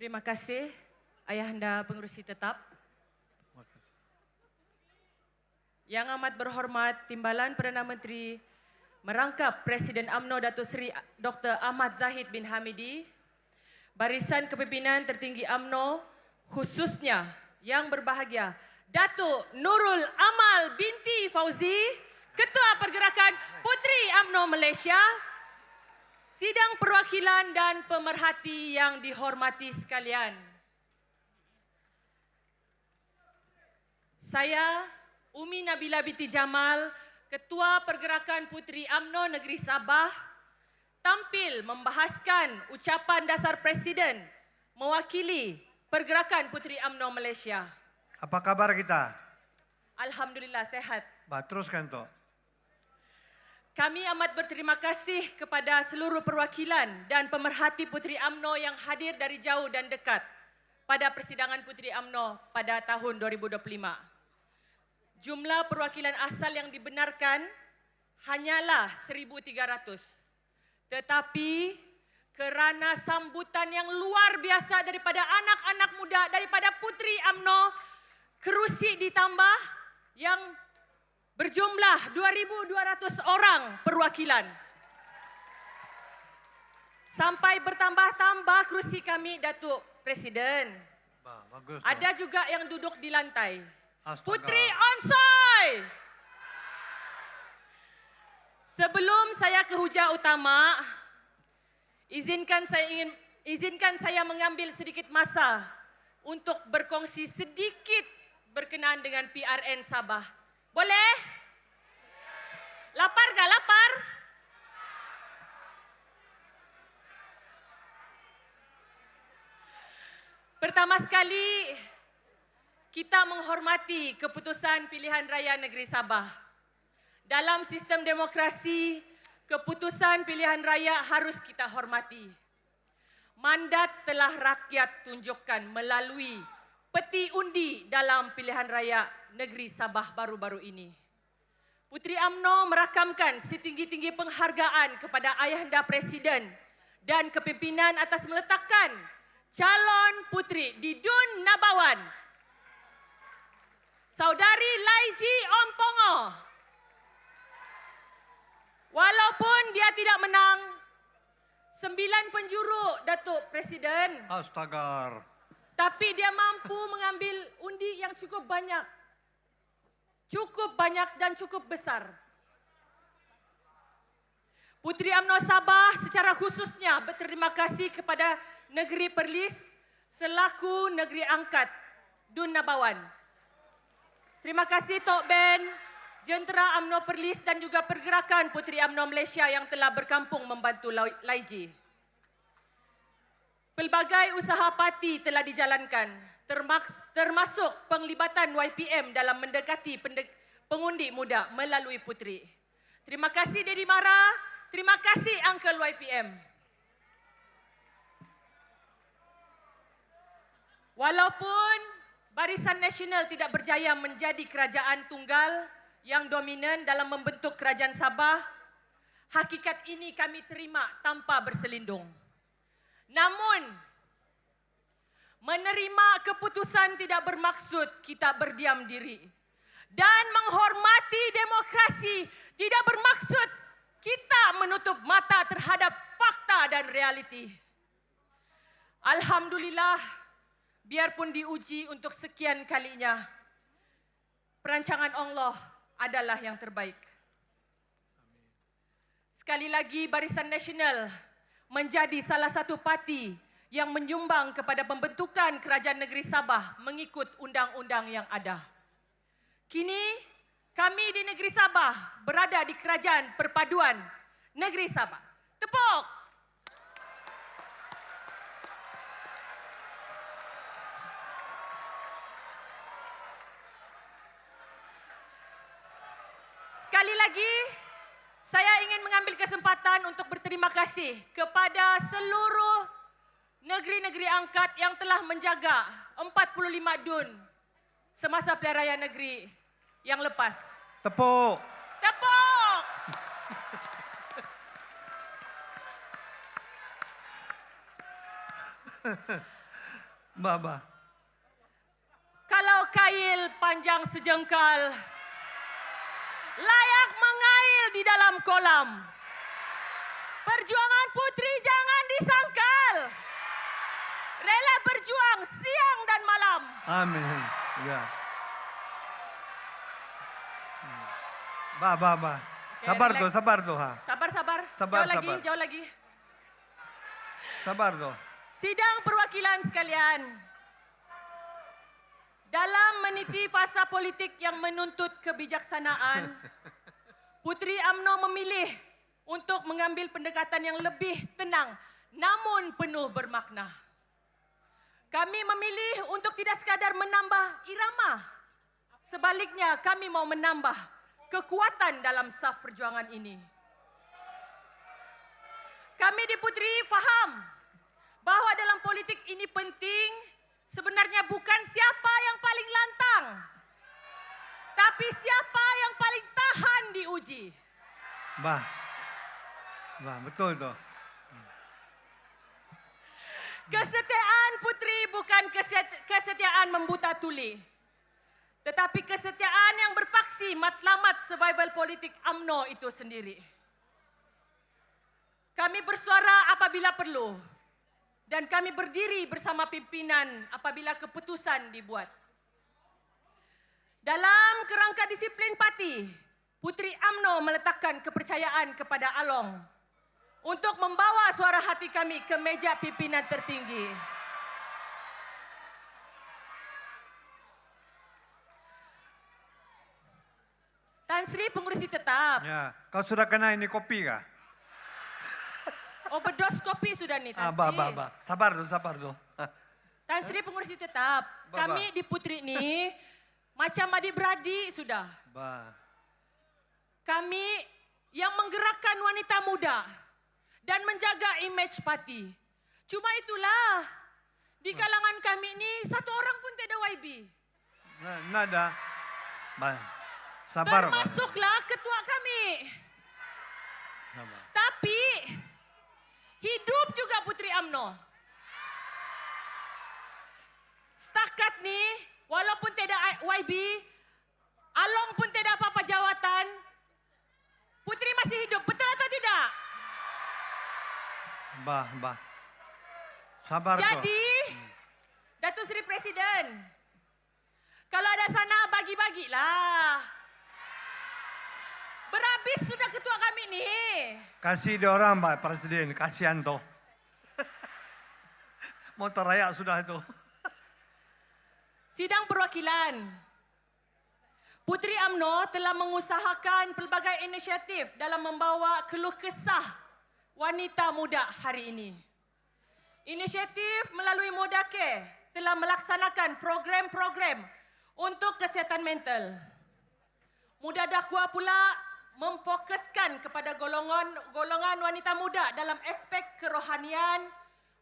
Terima kasih Ayahanda Pengerusi Tetap. Yang amat berhormat Timbalan Perdana Menteri merangkap Presiden AMNO Datuk Seri Dr. Ahmad Zahid bin Hamidi, barisan kepimpinan tertinggi AMNO khususnya yang berbahagia Datuk Nurul Amal binti Fauzi, Ketua Pergerakan Puteri AMNO Malaysia, sidang perwakilan dan pemerhati yang dihormati sekalian. Saya Umi Nabila binti Jamal, Ketua Pergerakan Puteri AMNO Negeri Sabah, tampil membahaskan ucapan dasar Presiden mewakili Pergerakan Puteri AMNO Malaysia. Apa kabar kita? Alhamdulillah sehat. Bah, teruskan tu. Kami amat berterima kasih kepada seluruh perwakilan dan pemerhati Puteri AMNO yang hadir dari jauh dan dekat pada persidangan Puteri AMNO pada tahun 2025. Jumlah perwakilan asal yang dibenarkan hanyalah 1,300. Tetapi kerana sambutan yang luar biasa daripada anak-anak muda, daripada Puteri AMNO, kerusi ditambah yang berjumlah 2,200 orang perwakilan. Sampai bertambah-tambah kerusi kami, Datuk Presiden. Bah, bagus. Ada juga yang duduk di lantai. Astaga. Putri Onsoi. Sebelum saya ke hujah utama, izinkan saya ingin izinkan saya mengambil sedikit masa untuk berkongsi sedikit berkenaan dengan PRN Sabah. Boleh? Lapar gak lapar? Pertama sekali, kita menghormati keputusan pilihan raya negeri Sabah. Dalam sistem demokrasi, keputusan pilihan raya harus kita hormati. Mandat telah rakyat tunjukkan melalui peti undi dalam pilihan raya negeri Sabah baru-baru ini. Puteri AMNO merakamkan setinggi-tinggi penghargaan kepada Ayahanda Presiden dan kepimpinan atas meletakkan calon puteri di Dun Nabawan Saudari Laiji Ompongo. Walaupun dia tidak menang, sembilan penjuru Datuk Presiden, Astaga. tapi dia mampu mengambil undi yang cukup banyak. Cukup banyak dan cukup besar. Puteri UMNO Sabah secara khususnya berterima kasih kepada Negeri Perlis selaku Negeri Angkat Dun Nabawan. Terima kasih Tok Ben, Jentera UMNO Perlis dan juga Pergerakan Puteri UMNO Malaysia yang telah berkampung membantu Lai- Laiji. Pelbagai usaha parti telah dijalankan termasuk penglibatan YPM dalam mendekati pengundi muda melalui Puteri. Terima kasih Dedi Mara, terima kasih Uncle YPM. Walaupun Barisan Nasional tidak berjaya menjadi kerajaan tunggal yang dominan dalam membentuk kerajaan Sabah, hakikat ini kami terima tanpa berselindung. Namun, menerima keputusan tidak bermaksud kita berdiam diri. Dan menghormati demokrasi tidak bermaksud kita menutup mata terhadap fakta dan realiti. Alhamdulillah, biarpun diuji untuk sekian kalinya, perancangan Allah adalah yang terbaik. Sekali lagi Barisan Nasional menjadi salah satu parti yang menyumbang kepada pembentukan kerajaan negeri Sabah mengikut undang-undang yang ada. Kini kami di negeri Sabah berada di kerajaan perpaduan negeri Sabah. Tepuk. Sekali lagi, saya ingin mengambil kesempatan untuk berterima kasih kepada seluruh negeri-negeri angkat yang telah menjaga 45 dun semasa pilihan raya negeri yang lepas. Tepuk. Tepuk! Ba, ba. Kalau kail panjang sejengkal, layak mengail di dalam kolam. Perjuangan putri berjuang siang dan malam. Amin. Ya. Ba, ba, ba. Okay, Sabar relax. tu, sabar tu ha. Sabar, sabar. Sabar, jauh lagi, jauh lagi. Sabar tu. Sidang perwakilan sekalian. Dalam meniti fasa politik yang menuntut kebijaksanaan, Putri AMNO memilih untuk mengambil pendekatan yang lebih tenang namun penuh bermakna. Kami memilih untuk tidak sekadar menambah irama. Sebaliknya, kami mau menambah kekuatan dalam saf perjuangan ini. Kami di Putri faham bahawa dalam politik ini penting sebenarnya bukan siapa yang paling lantang, tapi siapa yang paling tahan diuji. Ba. Ba, betul tu. Kesetiaan putri bukan keset- kesetiaan membuta tuli. Tetapi kesetiaan yang berpaksi matlamat survival politik AMNO itu sendiri. Kami bersuara apabila perlu. Dan kami berdiri bersama pimpinan apabila keputusan dibuat. Dalam kerangka disiplin parti, Putri AMNO meletakkan kepercayaan kepada Along untuk membawa suara hati kami ke meja pimpinan tertinggi. Tan Sri pengurusi tetap. Ya. Kau sudah kena ini kopi kah? Overdose kopi sudah nih Ah, Tan ba, Sri. ba, ba. Sabar tu, sabar tu. Tan Sri pengurusi tetap. Ba, ba. Kami di Putri ni macam adik-beradik sudah. Ba. Kami yang menggerakkan wanita muda dan menjaga image parti. Cuma itulah di kalangan kami ini satu orang pun tidak YB. Na, nada. Ba. Sabar, ba. Termasuklah ketua kami. Sabar. Tapi hidup juga Putri AMNO. Setakat ni walaupun tidak YB, Ba, ba. Sabar tu. Jadi, Datuk Seri Presiden, kalau ada sana bagi-bagilah. Berhabis sudah ketua kami ni. Kasih dia orang, ba, Presiden. Kasihan tu. Motor raya sudah itu. Sidang perwakilan. Putri AMNO telah mengusahakan pelbagai inisiatif dalam membawa keluh kesah wanita muda hari ini. Inisiatif melalui Modake telah melaksanakan program-program untuk kesihatan mental. Muda Dakwa pula memfokuskan kepada golongan golongan wanita muda dalam aspek kerohanian.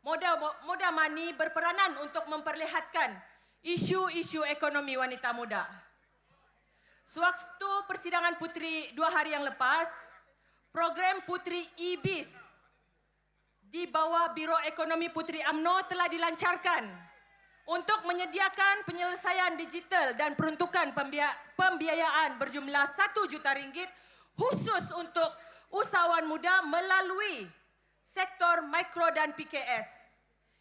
Moda Moda Mani berperanan untuk memperlihatkan isu-isu ekonomi wanita muda. Sewaktu persidangan Putri dua hari yang lepas, program Putri IBIS di bawah Biro Ekonomi Putri AMNO telah dilancarkan untuk menyediakan penyelesaian digital dan peruntukan pembia- pembiayaan berjumlah 1 juta ringgit khusus untuk usahawan muda melalui sektor mikro dan PKS.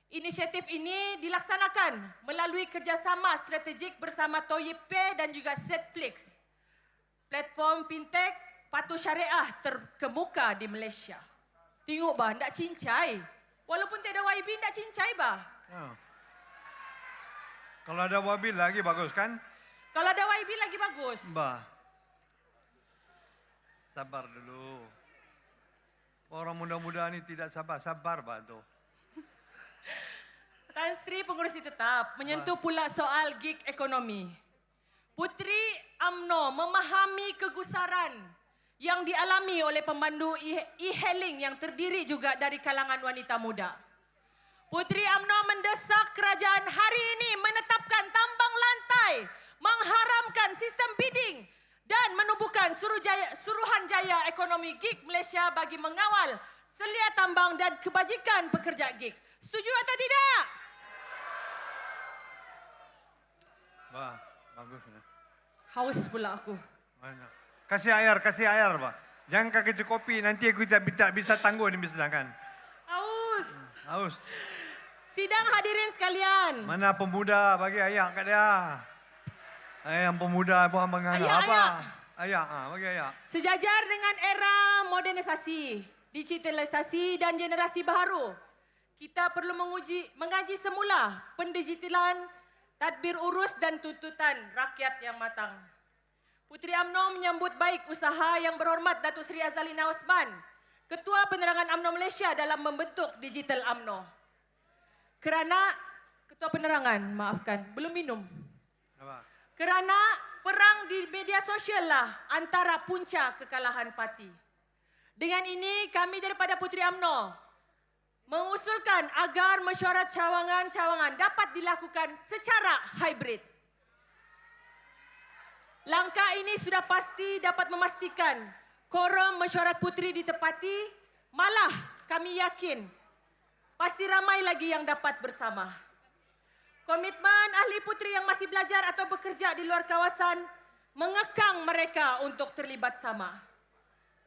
Inisiatif ini dilaksanakan melalui kerjasama strategik bersama Toyip dan juga Setflix, platform fintech patuh syariah terkemuka di Malaysia. Tengok bah, ndak cincai. Walaupun tiada YB, ndak cincai bah. Ya. Kalau ada wabil lagi bagus kan? Kalau ada YB lagi bagus. Ba. Sabar dulu. Orang muda-muda ni tidak sabar. Sabar, Pak tu. Tan Sri pengurusi tetap menyentuh pula soal gig ekonomi. Putri AMNO memahami kegusaran yang dialami oleh pemandu e- e-hailing yang terdiri juga dari kalangan wanita muda. Putri AMNO mendesak kerajaan hari ini menetapkan tambang lantai, mengharamkan sistem bidding dan menubuhkan Suruhjaya, Suruhanjaya Ekonomi Gig Malaysia bagi mengawal selia tambang dan kebajikan pekerja gig. Setuju atau tidak? Wah, bagus. Haus pula aku. Mana? Kasih air, kasih air, Pak. Jangan kau kerja kopi, nanti aku tak, bisa tangguh ni sedangkan. Haus. Haus. Sidang hadirin sekalian. Mana pemuda bagi ayak kat dia. Ayam pemuda buah menganak Ayak, apa? ayak. Ayak, ah, bagi ayak. Sejajar dengan era modernisasi, digitalisasi dan generasi baharu, kita perlu menguji, mengaji semula pendigitalan, tadbir urus dan tuntutan rakyat yang matang. Puteri AMNO menyambut baik usaha yang berhormat Datuk Seri Azalina Osman, Ketua Penerangan AMNO Malaysia dalam membentuk Digital AMNO. Kerana Ketua Penerangan, maafkan, belum minum. Apa? Kerana perang di media sosial lah antara punca kekalahan parti. Dengan ini kami daripada Puteri AMNO mengusulkan agar mesyuarat cawangan-cawangan dapat dilakukan secara hybrid. Langkah ini sudah pasti dapat memastikan korum mesyuarat puteri ditepati, malah kami yakin pasti ramai lagi yang dapat bersama. Komitmen ahli puteri yang masih belajar atau bekerja di luar kawasan mengekang mereka untuk terlibat sama.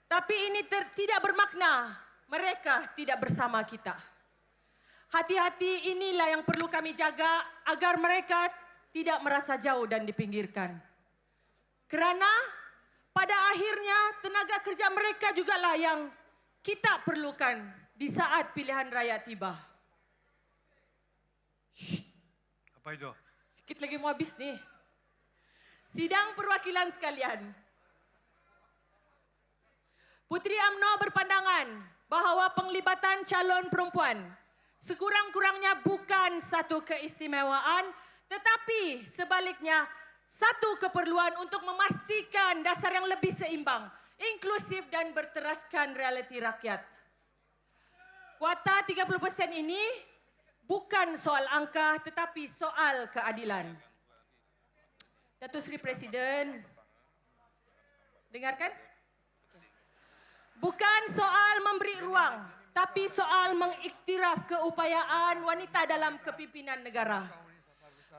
Tapi ini ter- tidak bermakna mereka tidak bersama kita. Hati-hati inilah yang perlu kami jaga agar mereka tidak merasa jauh dan dipinggirkan. Kerana pada akhirnya tenaga kerja mereka jugalah yang kita perlukan di saat pilihan raya tiba. Apa itu? Sikit lagi mau habis nih. Sidang perwakilan sekalian. Puteri AMNO berpandangan bahawa penglibatan calon perempuan sekurang-kurangnya bukan satu keistimewaan tetapi sebaliknya satu keperluan untuk memastikan dasar yang lebih seimbang, inklusif dan berteraskan realiti rakyat. Kuota 30% ini bukan soal angka tetapi soal keadilan. Datuk Seri Presiden, dengarkan? Bukan soal memberi ruang, tapi soal mengiktiraf keupayaan wanita dalam kepimpinan negara.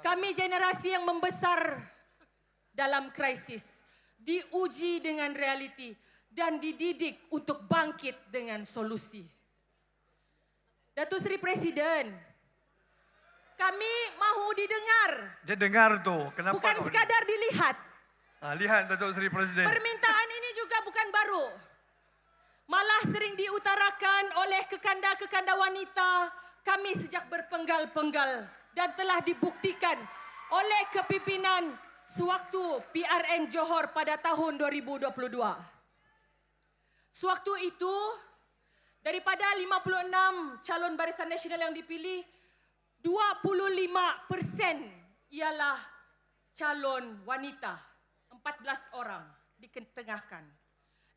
Kami generasi yang membesar dalam krisis, diuji dengan realiti dan dididik untuk bangkit dengan solusi. Datuk Seri Presiden, kami mahu didengar, Dia dengar tu. Kenapa bukan kau- sekadar dilihat. Ah, lihat Datuk Seri Presiden. Permintaan ini juga bukan baru. Malah sering diutarakan oleh kekanda-kekanda wanita kami sejak berpenggal-penggal dan telah dibuktikan oleh kepimpinan sewaktu PRN Johor pada tahun 2022. Sewaktu itu, daripada 56 calon barisan nasional yang dipilih, 25 persen ialah calon wanita. 14 orang diketengahkan.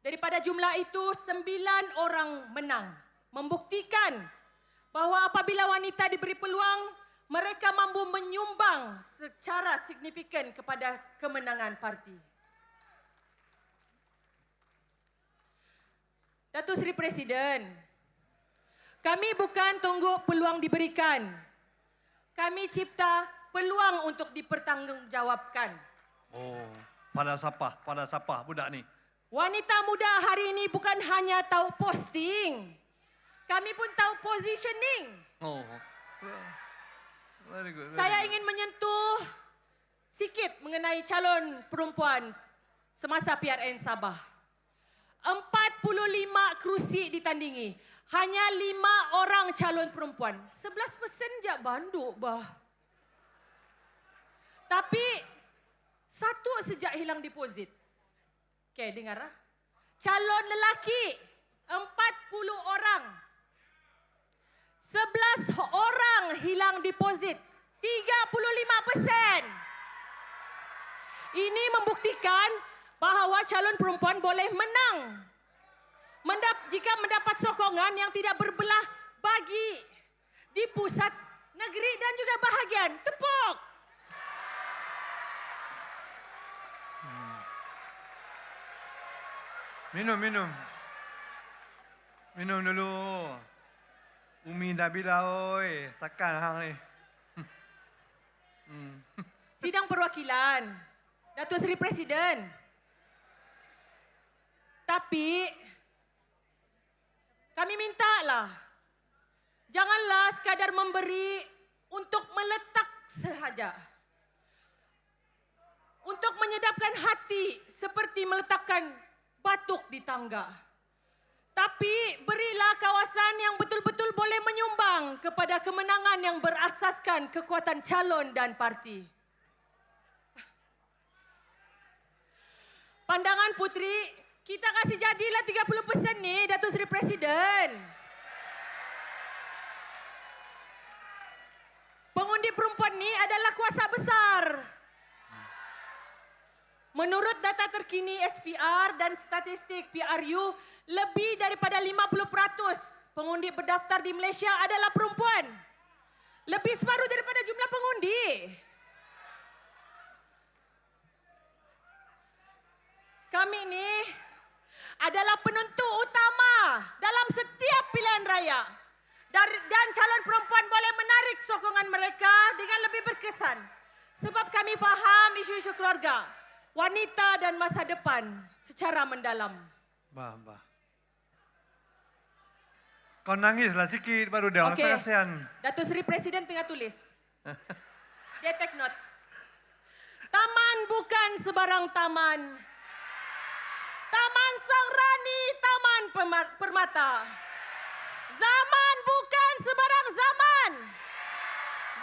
Daripada jumlah itu, 9 orang menang. Membuktikan bahawa apabila wanita diberi peluang, mereka mampu menyumbang secara signifikan kepada kemenangan parti. Datuk Seri Presiden, kami bukan tunggu peluang diberikan. Kami cipta peluang untuk dipertanggungjawabkan. Oh, pada siapa? Pada siapa budak ni? Wanita muda hari ini bukan hanya tahu posting. Kami pun tahu positioning. Oh. Very good. Saya ingin menyentuh sikit mengenai calon perempuan semasa PRN Sabah. 45 kerusi ditandingi. Hanya 5 orang calon perempuan. 11% je banduk bah. Tapi satu sejak hilang deposit. Okey, dengar ah. Calon lelaki 40 orang. 11 orang hilang deposit. 35%. Ini membuktikan bahawa calon perempuan boleh menang. Mendap, jika mendapat sokongan yang tidak berbelah bagi di pusat negeri dan juga bahagian. Tepuk. Minum, minum. Minum dulu. Umi Nabila oi, sakan hang ni. Hmm. sidang perwakilan, Datuk Seri Presiden. Tapi kami minta lah, janganlah sekadar memberi untuk meletak sahaja. Untuk menyedapkan hati seperti meletakkan batuk di tangga. Tapi berilah kawasan yang betul-betul boleh menyumbang kepada kemenangan yang berasaskan kekuatan calon dan parti. Pandangan Putri, kita kasih jadilah 30% ni Datuk Seri Presiden. Pengundi perempuan ni adalah kuasa besar. Menurut data terkini SPR dan statistik PRU, lebih daripada 50% pengundi berdaftar di Malaysia adalah perempuan. Lebih separuh daripada jumlah pengundi. Kami ni adalah penentu utama dalam setiap pilihan raya. Dan calon perempuan boleh menarik sokongan mereka dengan lebih berkesan. Sebab kami faham isu-isu keluarga, wanita dan masa depan secara mendalam. Bah, bah. Kau nangislah sikit baru dia Okey. kasihan. Datuk Seri Presiden tengah tulis. Dia take note. Taman bukan sebarang taman. Taman Sang Rani, Taman Permata. Zaman bukan sebarang zaman.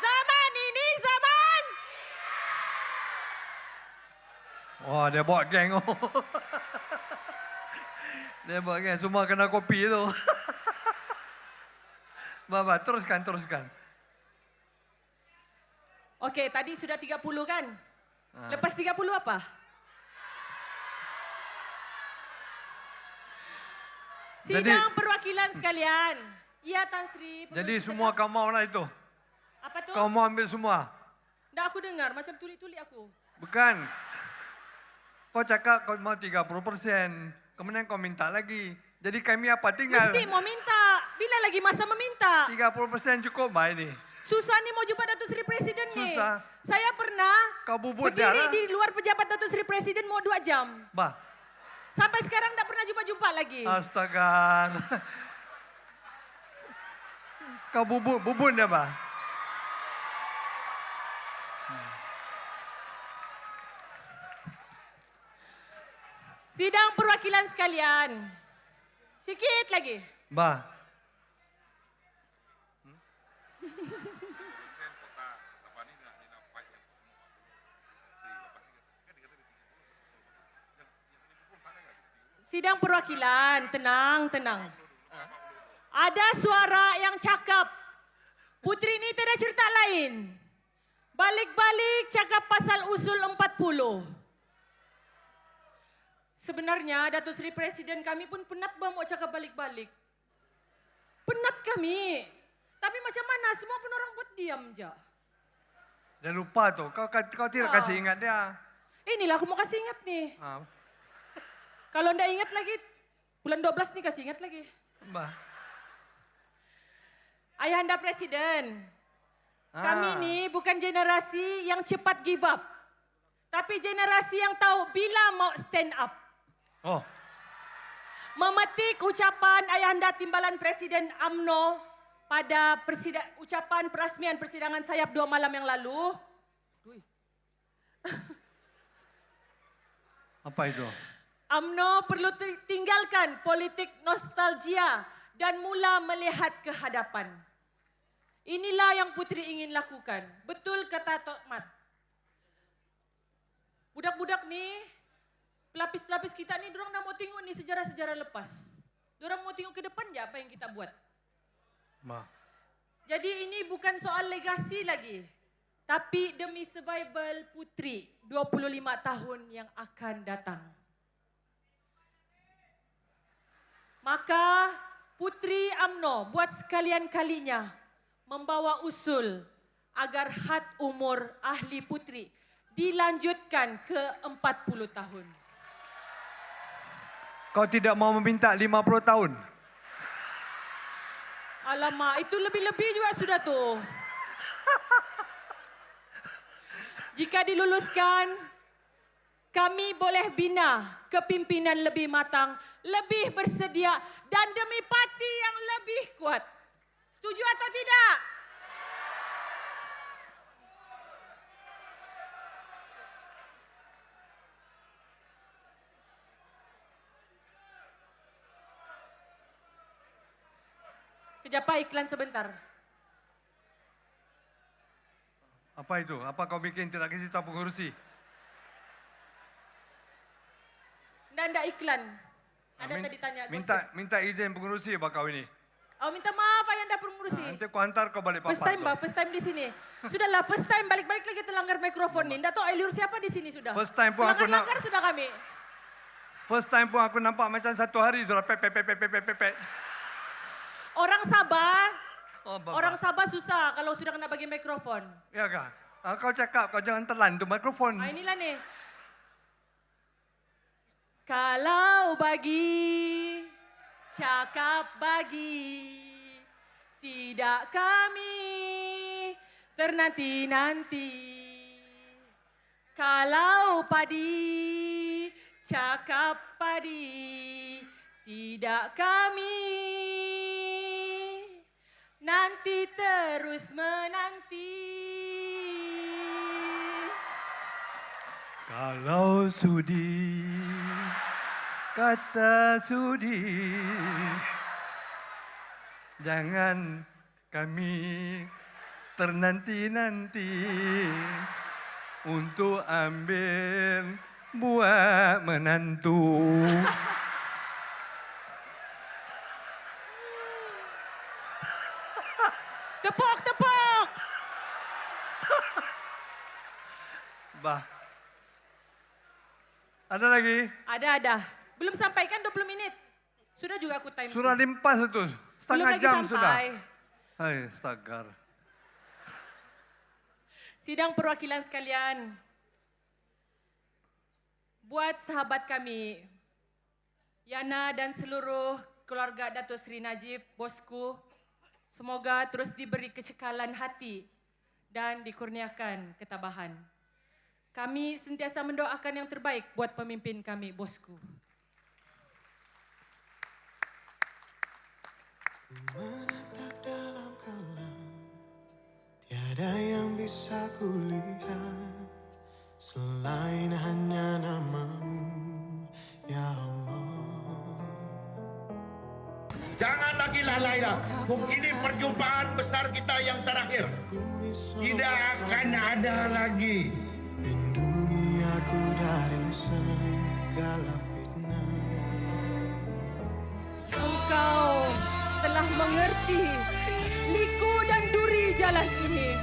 Zaman ini zaman. Wah, dia bawa geng. Oh. dia bawa geng. Semua kena kopi tu. bah, teruskan, teruskan. Okey, tadi sudah 30 kan? Ah. Lepas 30 apa? Jadi- Sidang perwakilan sekalian. Ya, Tan Sri. Jadi semua kau mau lah itu. Apa tu? Kau mau ambil semua. Dah aku dengar macam tulik-tulik aku. Bukan. Kau cakap kau mau 30 persen. Kemudian kau minta lagi. Jadi kami apa tinggal? Mesti mau minta. Bila lagi masa meminta? 30 persen cukup baik ni. Susah ni mau jumpa Datuk Seri Presiden ni. Susah. Saya pernah Kau bubut berdiri lah. di luar pejabat Datuk Seri Presiden mau dua jam. Bah, Sampai sekarang tak pernah jumpa-jumpa lagi. astaga. Kau bubut, bubun dia bah. Sidang perwakilan sekalian. Sikit lagi. Bah. Sidang perwakilan, tenang, tenang. Ada suara yang cakap, Putri ini tiada cerita lain. Balik-balik cakap pasal usul 40. Sebenarnya Datuk Seri Presiden kami pun penat bah mau cakap balik-balik. Penat kami. Tapi macam mana semua pun orang buat diam je. Dia lupa tu. Kau, kau, kau tidak Ah. kasih ingat dia. Inilah aku mau kasih ingat nih. Ah, Kalau ndak ingat lagi, bulan 12 nih kasih ingat lagi. bah. Ayahanda Presiden, kami Ah. ni bukan generasi yang cepat give up. Tapi generasi yang tahu bila mau stand up. Oh, Memetik ucapan Ayahanda Timbalan Presiden AMNO pada persida, ucapan perasmian persidangan sayap dua malam yang lalu. Apa itu? AMNO perlu ti- tinggalkan politik nostalgia dan mula melihat ke hadapan. Inilah yang Putri ingin lakukan. Betul kata Tok Mat. Budak-budak ni, pelapis-pelapis kita ni, dorang dah mau tengok ni sejarah-sejarah lepas. Dorang mau tengok ke depan je apa yang kita buat. Bah. Jadi ini bukan soal legasi lagi. Tapi demi survival Putri 25 tahun yang akan datang. Maka Putri AMNO buat sekalian kalinya membawa usul agar had umur ahli putri dilanjutkan ke 40 tahun. Kau tidak mau meminta 50 tahun? Alamak, itu lebih-lebih juga sudah tuh. Jika diluluskan, kami boleh bina kepimpinan lebih matang, lebih bersedia dan demi parti yang lebih kuat. Setuju atau tidak? Kejap Pak, iklan sebentar. Apa itu? Apa kau bikin tidak kasih tahu pengurusi? Nggak, nggak iklan. Ada Min- tadi tanya. Minta gosip. minta izin pengurusi apa kau ini? Oh minta maaf ayah anda pengurusi. Nanti kau hantar kau balik First papan time bah, first time di sini. Sudahlah, first time balik-balik lagi terlanggar mikrofon ni. Nggak tahu Ailur siapa di sini sudah. First time pun aku nak- sudah kami. First time pun aku nampak macam satu hari sudah pep pep pep pep pep pep pep. Orang Sabah, Oh, orang Sabah susah kalau sudah kena bagi mikrofon. Ya kah? Ah, kau cakap kau jangan telan tu mikrofon. Ah, inilah nih. Kalau bagi, cakap bagi, tidak kami ternanti-nanti. Kalau padi, cakap padi, tidak kami nanti terus menanti. Kalau sudi kata sudi jangan kami ternanti-nanti untuk ambil buat menantu. Tepuk, tepuk. Bah. Ada lagi? Ada, ada. Belum sampai kan 20 menit. Sudah juga aku time. Surah limpas itu. Belum Setengah lagi jam sampai. sudah. Hai, astagar. Sidang perwakilan sekalian. Buat sahabat kami, Yana dan seluruh keluarga Datuk Seri Najib, bosku, semoga terus diberi kecekalan hati dan dikurniakan ketabahan. Kami sentiasa mendoakan yang terbaik buat pemimpin kami, bosku. Menatap dalam kelam Tiada yang bisa kulihat Selain hanya namamu Ya Allah Jangan lagi lalai dah. Mungkin ini perjumpaan besar kita yang terakhir. Tidak akan ada lagi. Segala fitnah Engkau telah mengerti liku dan duri jalan ini.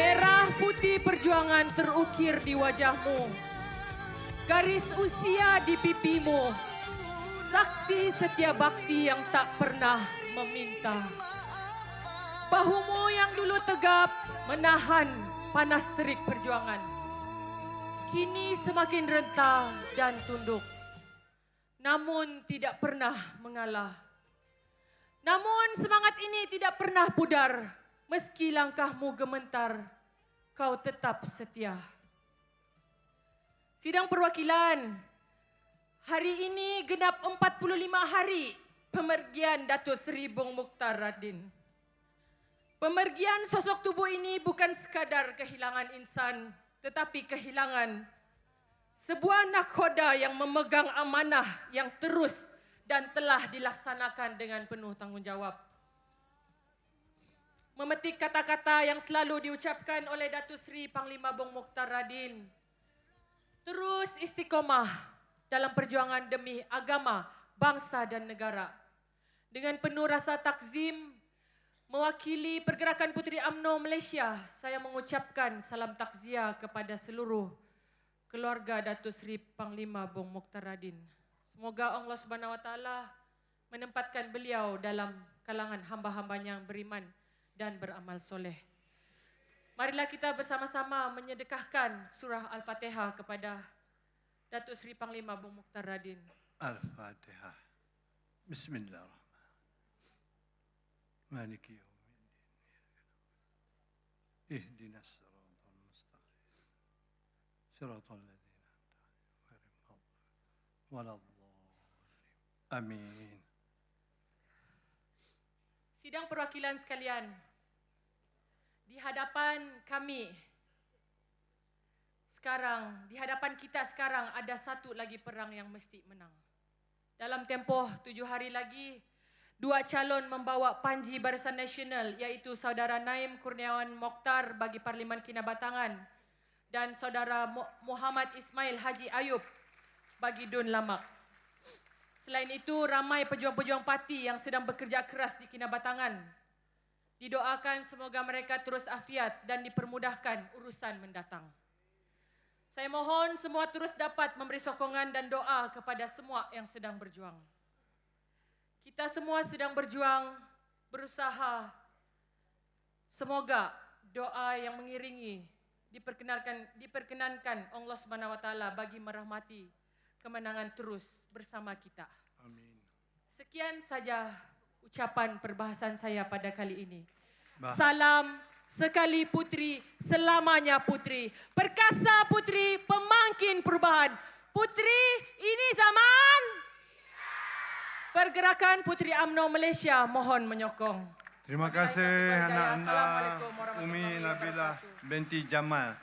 Merah putih perjuangan terukir di wajahmu. Garis usia di pipimu. Saksi setia bakti yang tak pernah meminta. Bahumu yang dulu tegap menahan panas terik perjuangan. Kini semakin rentah dan tunduk namun tidak pernah mengalah. Namun semangat ini tidak pernah pudar, meski langkahmu gementar, kau tetap setia. Sidang perwakilan, hari ini genap 45 hari pemergian Datuk Seri Bong Mukhtar Radin. Pemergian sosok tubuh ini bukan sekadar kehilangan insan, tetapi kehilangan sebuah nakhoda yang memegang amanah yang terus dan telah dilaksanakan dengan penuh tanggungjawab. Memetik kata-kata yang selalu diucapkan oleh Datuk Seri Panglima Bong Mokhtar Radin. Terus istiqomah dalam perjuangan demi agama, bangsa dan negara. Dengan penuh rasa takzim, mewakili Pergerakan Puteri AMNO Malaysia, saya mengucapkan salam takziah kepada seluruh keluarga Datuk Seri Panglima Bong Mokhtar Radin. Semoga Allah Subhanahu Wa Taala menempatkan beliau dalam kalangan hamba-hambanya yang beriman dan beramal soleh. Marilah kita bersama-sama menyedekahkan surah Al-Fatihah kepada Datuk Seri Panglima Bong Mokhtar Radin. Al-Fatihah. Bismillahirrahmanirrahim. Maliki yaumiddin. Ihdinas siratal mustaqim. صراط الذين أنعمت عليهم غير المغضوب ولا الضالين آمين Sidang perwakilan sekalian, di hadapan kami sekarang, di hadapan kita sekarang ada satu lagi perang yang mesti menang. Dalam tempoh tujuh hari lagi, dua calon membawa panji Barisan Nasional iaitu Saudara Naim Kurniawan Mokhtar bagi Parlimen Kinabatangan dan Saudara Mu- Muhammad Ismail Haji Ayub bagi Dun Lamak. Selain itu, ramai pejuang-pejuang parti yang sedang bekerja keras di Kinabatangan. Didoakan semoga mereka terus afiat dan dipermudahkan urusan mendatang. Saya mohon semua terus dapat memberi sokongan dan doa kepada semua yang sedang berjuang. Kita semua sedang berjuang, berusaha. Semoga doa yang mengiringi diperkenalkan diperkenankan Allah Subhanahu wa taala bagi merahmati kemenangan terus bersama kita. 아멘 Sekian saja ucapan perbahasan saya pada kali ini. Bah. Salam sekali putri, selamanya putri. Perkasa putri, pemangkin perubahan. Putri, ini zaman. Pergerakan Putri AMNO Malaysia mohon menyokong. Terima kasih anak-anak Umi Nabila binti Jamal.